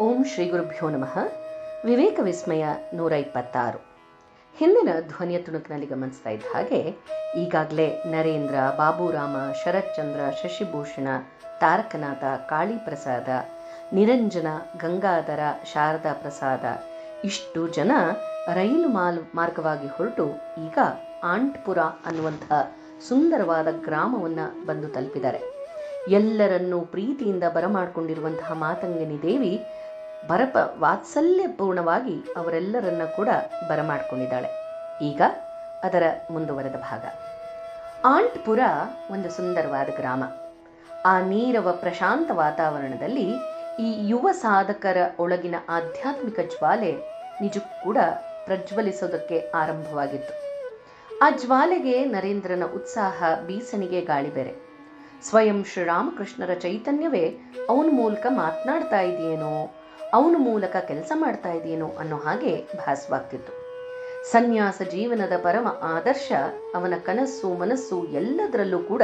ಓಂ ಶ್ರೀ ಗುರುಭ್ಯೋ ನಮಃ. ವಿವೇಕ ವಿಸ್ಮಯ ನೂರ ಇಪ್ಪತ್ತಾರು. ಹಿಂದಿನ ಧ್ವನಿಯ ತುಣುಕಿನಲ್ಲಿ ಗಮನಿಸ್ತಾ ಇದ್ದ ಹಾಗೆ ಈಗಾಗಲೇ ನರೇಂದ್ರ, ಬಾಬುರಾಮ, ಶರತ್ಚಂದ್ರ, ಶಶಿಭೂಷಣ, ತಾರಕನಾಥ, ಕಾಳಿಪ್ರಸಾದ, ನಿರಂಜನ, ಗಂಗಾಧರ, ಶಾರದಾ ಪ್ರಸಾದ ಇಷ್ಟು ಜನ ರೈಲು ಮಾಲ್ ಮಾರ್ಗವಾಗಿ ಹೊರಟು ಈಗ ಆಂಟ್ಪುರ ಅನ್ನುವಂಥ ಸುಂದರವಾದ ಗ್ರಾಮವನ್ನ ಬಂದು ತಲುಪಿದ್ದಾರೆ. ಎಲ್ಲರನ್ನೂ ಪ್ರೀತಿಯಿಂದ ಬರಮಾಡಿಕೊಂಡಿರುವಂತಹ ಮಾತಂಗಿನಿ ದೇವಿ ಬರಪ ವಾತ್ಸಲ್ಯಪೂರ್ಣವಾಗಿ ಅವರೆಲ್ಲರನ್ನ ಕೂಡ ಬರಮಾಡ್ಕೊಂಡಿದ್ದಾಳೆ. ಈಗ ಅದರ ಮುಂದುವರೆದ ಭಾಗ. ಆಂಟ್ಪುರ ಒಂದು ಸುಂದರವಾದ ಗ್ರಾಮ. ಆ ನೀರವ ಪ್ರಶಾಂತ ವಾತಾವರಣದಲ್ಲಿ ಈ ಯುವ ಸಾಧಕರ ಒಳಗಿನ ಆಧ್ಯಾತ್ಮಿಕ ಜ್ವಾಲೆ ನಿಜಕ್ಕೂ ಕೂಡ ಪ್ರಜ್ವಲಿಸೋದಕ್ಕೆ ಆರಂಭವಾಗಿತ್ತು. ಆ ಜ್ವಾಲೆಗೆ ನರೇಂದ್ರನ ಉತ್ಸಾಹ ಬೀಸಣಿಗೆ ಗಾಳಿ ಬೇರೆ ಸ್ವಯಂ ಶ್ರೀರಾಮಕೃಷ್ಣರ ಚೈತನ್ಯವೇ ಅವನ ಮೂಲಕ ಮಾತನಾಡ್ತಾ ಇದೆಯೇನೋ ಅವನ ಮೂಲಕ ಕೆಲಸ ಮಾಡ್ತಾ ಇದೆಯೇನೋ ಅನ್ನೋ ಹಾಗೆ ಭಾಸವಾಗ್ತಿತ್ತು. ಸನ್ಯಾಸ ಜೀವನದ ಪರಮ ಆದರ್ಶ ಅವನ ಕನಸು ಮನಸ್ಸು ಎಲ್ಲದರಲ್ಲೂ ಕೂಡ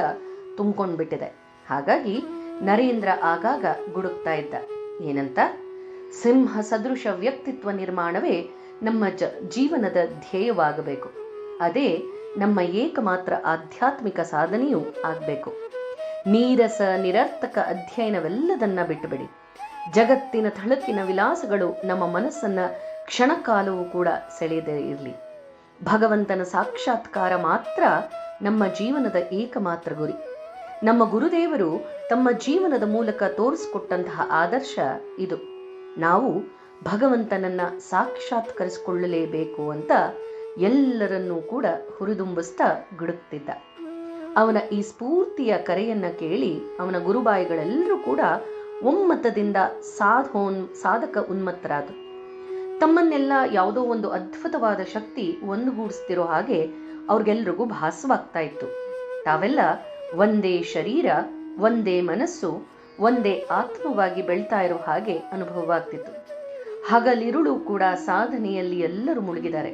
ತುಂಬಿಕೊಂಡ್ಬಿಟ್ಟಿದೆ. ಹಾಗಾಗಿ ನರೇಂದ್ರ ಆಗಾಗ ಗುಡುಕ್ತಾ ಇದ್ದ. ಏನಂತ? ಸಿಂಹ ಸದೃಶ ವ್ಯಕ್ತಿತ್ವ ನಿರ್ಮಾಣವೇ ನಮ್ಮ ಜ ಜೀವನದ ಧ್ಯೇಯವಾಗಬೇಕು. ಅದೇ ನಮ್ಮ ಏಕಮಾತ್ರ ಆಧ್ಯಾತ್ಮಿಕ ಸಾಧನೆಯೂ ಆಗಬೇಕು. ನೀರಸ ನಿರರ್ಥಕ ಅಧ್ಯಯನವೆಲ್ಲದನ್ನ ಬಿಟ್ಟುಬಿಡಿ. ಜಗತ್ತಿನ ಥಳಕಿನ ವಿಲಾಸಗಳು ನಮ್ಮ ಮನಸ್ಸನ್ನ ಕ್ಷಣಕಾಲವೂ ಕೂಡ ಸೆಳೆಯದೇ ಇರಲಿ. ಭಗವಂತನ ಸಾಕ್ಷಾತ್ಕಾರ ಮಾತ್ರ ನಮ್ಮ ಜೀವನದ ಏಕಮಾತ್ರ ಗುರಿ. ನಮ್ಮ ಗುರುದೇವರು ತಮ್ಮ ಜೀವನದ ಮೂಲಕ ತೋರಿಸಿಕೊಟ್ಟಂತಹ ಆದರ್ಶ ಇದು. ನಾವು ಭಗವಂತನನ್ನ ಸಾಕ್ಷಾತ್ಕರಿಸಿಕೊಳ್ಳಲೇಬೇಕು ಅಂತ ಎಲ್ಲರನ್ನೂ ಕೂಡ ಹುರಿದುಂಬಿಸ್ತಾ ಗುಡುಕ್ತಿದ್ದ. ಅವನ ಈ ಸ್ಫೂರ್ತಿಯ ಕರೆಯನ್ನ ಕೇಳಿ ಅವನ ಗುರುಬಾಯಿಗಳೆಲ್ಲರೂ ಕೂಡ ಒಮ್ಮತದಿಂದ ಸಾಧೋನ್, ಸಾಧಕ ಉನ್ಮತ್ತರಾದರು ತಮ್ಮನ್ನೆಲ್ಲ ಯಾವುದೋ ಒಂದು ಅದ್ಭುತವಾದ ಶಕ್ತಿ ಒಂದುಗೂಡಿಸ್ತಿರೋ ಹಾಗೆ ಅವ್ರಿಗೆಲ್ರಿಗೂ ಭಾಸವಾಗ್ತಾ ಇತ್ತು. ತಾವೆಲ್ಲ ಒಂದೇ ಶರೀರ, ಒಂದೇ ಮನಸ್ಸು, ಒಂದೇ ಆತ್ಮವಾಗಿ ಬೆಳ್ತಾ ಇರೋ ಹಾಗೆ ಅನುಭವವಾಗ್ತಿತ್ತು. ಹಗಲಿರುಳು ಕೂಡ ಸಾಧನೆಯಲ್ಲಿ ಎಲ್ಲರೂ ಮುಳುಗಿದ್ದಾರೆ.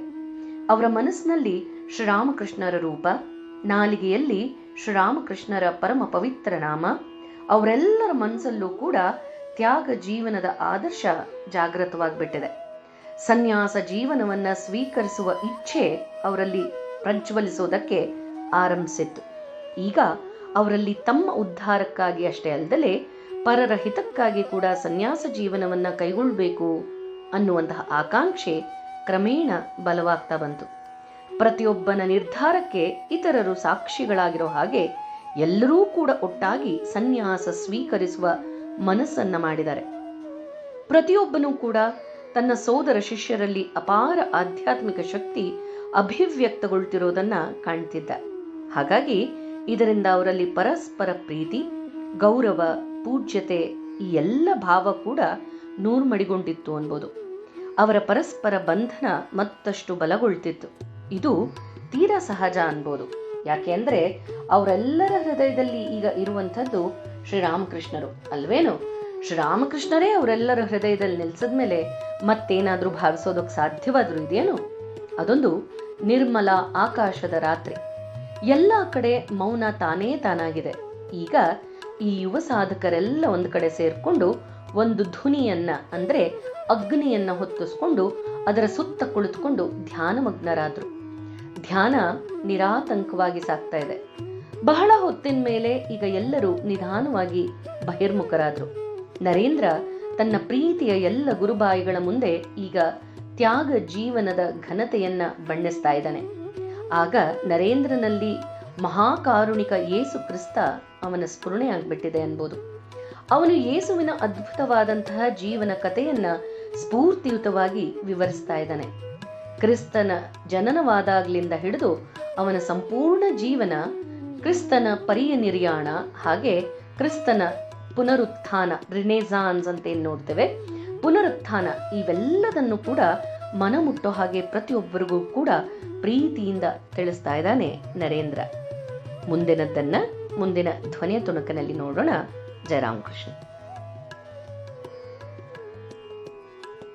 ಅವರ ಮನಸ್ಸಿನಲ್ಲಿ ಶ್ರೀರಾಮಕೃಷ್ಣರ ರೂಪ, ನಾಲಿಗೆಯಲ್ಲಿ ಶ್ರೀರಾಮಕೃಷ್ಣರ ಪರಮ ಪವಿತ್ರ ನಾಮ ಅವರೆಲ್ಲರ ಮನಸ್ಸಲ್ಲೂ ಕೂಡ ತ್ಯಾಗ ಜೀವನದ ಆದರ್ಶ ಜಾಗೃತವಾಗ್ಬಿಟ್ಟಿದೆ. ಸನ್ಯಾಸ ಜೀವನವನ್ನ ಸ್ವೀಕರಿಸುವ ಇಚ್ಛೆ ಅವರಲ್ಲಿ ಪ್ರಜ್ವಲಿಸೋದಕ್ಕೆ ಆರಂಭಿಸಿತ್ತು. ಈಗ ಅವರಲ್ಲಿ ತಮ್ಮ ಉದ್ಧಾರಕ್ಕಾಗಿ ಅಷ್ಟೇ ಅಲ್ಲದೆ ಪರರ ಹಿತಕ್ಕಾಗಿ ಕೂಡ ಸನ್ಯಾಸ ಜೀವನವನ್ನ ಕೈಗೊಳ್ಳಬೇಕು ಅನ್ನುವಂತಹ ಆಕಾಂಕ್ಷೆ ಕ್ರಮೇಣ ಬಲವಾಗ್ತಾ ಬಂತು. ಪ್ರತಿಯೊಬ್ಬನ ನಿರ್ಧಾರಕ್ಕೆ ಇತರರು ಸಾಕ್ಷಿಗಳಾಗಿರೋ ಹಾಗೆ ಎಲ್ಲರೂ ಕೂಡ ಒಟ್ಟಾಗಿ ಸನ್ಯಾಸ ಸ್ವೀಕರಿಸುವ ಮನಸ್ಸನ್ನ ಮಾಡಿದ್ದಾರೆ. ಪ್ರತಿಯೊಬ್ಬನೂ ಕೂಡ ತನ್ನ ಸೋದರ ಶಿಷ್ಯರಲ್ಲಿ ಅಪಾರ ಆಧ್ಯಾತ್ಮಿಕ ಶಕ್ತಿ ಅಭಿವ್ಯಕ್ತಗೊಳ್ತಿರೋದನ್ನ ಕಾಣ್ತಿದ್ದ. ಹಾಗಾಗಿ ಇದರಿಂದ ಅವರಲ್ಲಿ ಪರಸ್ಪರ ಪ್ರೀತಿ, ಗೌರವ, ಪೂಜ್ಯತೆ ಈ ಎಲ್ಲ ಭಾವ ಕೂಡ ನೂರ್ಮಡಿಗೊಂಡಿತ್ತು ಅನ್ಬೋದು. ಅವರ ಪರಸ್ಪರ ಬಂಧನ ಮತ್ತಷ್ಟು ಬಲಗೊಳ್ತಿತ್ತು. ಇದು ತೀರಾ ಸಹಜ ಅನ್ಬೋದು. ಯಾಕೆ ಅಂದ್ರೆ ಅವರೆಲ್ಲರ ಹೃದಯದಲ್ಲಿ ಈಗ ಇರುವಂಥದ್ದು ಶ್ರೀರಾಮಕೃಷ್ಣರು, ಅಲ್ವೇನು? ಶ್ರೀರಾಮಕೃಷ್ಣರೇ ಅವರೆಲ್ಲರ ಹೃದಯದಲ್ಲಿ ನಿಲ್ಸದ್ಮೇಲೆ ಮತ್ತೇನಾದ್ರೂ ಭಾವಿಸೋದಕ್ಕೆ ಸಾಧ್ಯವಾದ್ರೂ ಇದೆಯೇನು? ಅದೊಂದು ನಿರ್ಮಲ ಆಕಾಶದ ರಾತ್ರಿ. ಎಲ್ಲ ಕಡೆ ಮೌನ ತಾನೇ ತಾನಾಗಿದೆ. ಈಗ ಈ ಯುವ ಸಾಧಕರೆಲ್ಲ ಒಂದು ಕಡೆ ಸೇರ್ಕೊಂಡು ಒಂದು ಧ್ವನಿಯನ್ನ, ಅಂದ್ರೆ ಅಗ್ನಿಯನ್ನ ಹೊತ್ತಿಸ್ಕೊಂಡು ಅದರ ಸುತ್ತ ಕುಳಿತುಕೊಂಡು ಧ್ಯಾನಮಗ್ನರಾದ್ರು. ಧ್ಯಾನ ನಿರಾತಂಕವಾಗಿ ಸಾಗ್ತಾ ಇದೆ. ಬಹಳ ಹೊತ್ತಿನ ಮೇಲೆ ಈಗ ಎಲ್ಲರೂ ನಿಧಾನವಾಗಿ ಬಹಿರ್ಮುಖರಾದ್ರು. ನರೇಂದ್ರ ತನ್ನ ಪ್ರೀತಿಯ ಎಲ್ಲ ಗುರುಬಾಯಿಗಳ ಮುಂದೆ ಈಗ ತ್ಯಾಗ ಜೀವನದ ಘನತೆಯನ್ನ ಬಣ್ಣಿಸ್ತಾ ಇದ್ದಾನೆ. ಆಗ ನರೇಂದ್ರನಲ್ಲಿ ಮಹಾಕಾರುಣಿಕ ಯೇಸು ಕ್ರಿಸ್ತ ಅವನ ಸ್ಫುರಣೆ ಆಗ್ಬಿಟ್ಟಿದೆ ಅನ್ಬೋದು. ಅವನು ಯೇಸುವಿನ ಅದ್ಭುತವಾದಂತಹ ಜೀವನ ಕಥೆಯನ್ನ ಸ್ಫೂರ್ತಿಯುತವಾಗಿ ವಿವರಿಸ್ತಾ ಇದ್ದಾನೆ. ಕ್ರಿಸ್ತನ ಜನನವಾದಾಗ್ಲಿಂದ ಹಿಡಿದು ಅವನ ಸಂಪೂರ್ಣ ಜೀವನ ಕ್ರಿಸ್ತನ ಪರಿಯ ನಿರ್ಯಾಣ ಹಾಗೆ ಕ್ರಿಸ್ತನ ಪುನರುತ್ಥಾನ ರಿನೇಜಾನ್ಸ್ ಅಂತ ಏನ್ ನೋಡ್ತೇವೆ? ಪುನರುತ್ಥಾನ, ಇವೆಲ್ಲದನ್ನು ಕೂಡ ಮನ ಮುಟ್ಟೋ ಹಾಗೆ ಪ್ರತಿಯೊಬ್ಬರಿಗೂ ಕೂಡ ಪ್ರೀತಿಯಿಂದ ತಿಳಿಸ್ತಾ ಇದ್ದಾನೆ ನರೇಂದ್ರ. ಮುಂದಿನದ್ದನ್ನ, ಮುಂದಿನ ಧ್ವನಿಯ ತುಣುಕನಲ್ಲಿ ನೋಡೋಣ. ಜಯರಾಮ್ ಕೃಷ್ಣ.